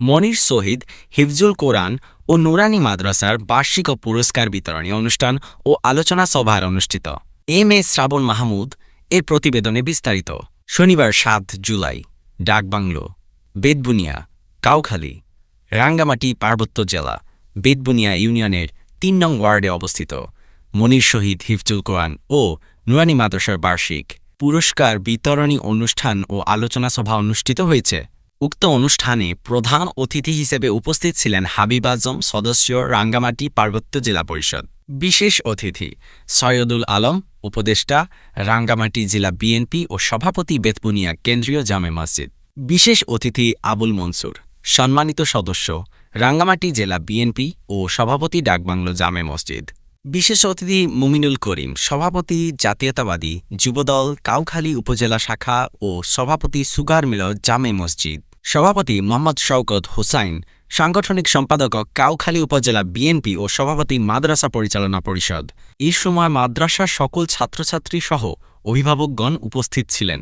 মনির শহীদ, হিফজুল কোরআন ও নুরানি মাদ্রাসার বার্ষিক ও পুরস্কার বিতরণী অনুষ্ঠান ও আলোচনা সভার অনুষ্ঠিত। এম এ শ্রাবণ মাহমুদ এর প্রতিবেদনে বিস্তারিত। শনিবার সাত জুলাই, ডাকবাংলো বেদবুনিয়া কাউখালী, রাঙ্গামাটি পার্বত্য জেলা বেদবুনিয়া ইউনিয়নের তিন নং ওয়ার্ডে অবস্থিত। মনির শহীদ, হিফজুল কোরআন ও নুরানি মাদ্রাসার বার্ষিক পুরস্কার বিতরণী অনুষ্ঠান ও আলোচনা সভা অনুষ্ঠিত হয়েছে। উক্ত অনুষ্ঠানে প্রধান অতিথি হিসেবে উপস্থিত ছিলেন হাবিব আজম, সদস্য রাঙ্গামাটি পার্বত্য জেলা পরিষদ। বিশেষ অতিথি সৈয়দুল আলম, উপদেষ্টা রাঙ্গামাটি জেলা বিএনপি ও সভাপতি বেতবুনিয়া কেন্দ্রীয় জামে মসজিদ। বিশেষ অতিথি আবুল মনসুর, সম্মানিত সদস্য রাঙ্গামাটি জেলা বিএনপি ও সভাপতি ডাকবাংলো জামে মসজিদ। বিশেষ অতিথি মুমিনুল করিম, সভাপতি জাতীয়তাবাদী যুবদল কাউখালী উপজেলা শাখা ও সভাপতি সুগার মিল জামে মসজিদ। সভাপতি মোহাম্মদ শওকত হোসাইন, সাংগঠনিক সম্পাদক কাউখালী উপজেলা বিএনপি ও সভাপতি মাদ্রাসা পরিচালনা পরিষদ। এই সময় মাদ্রাসার সকল ছাত্রছাত্রী সহ অভিভাবকগণ উপস্থিত ছিলেন।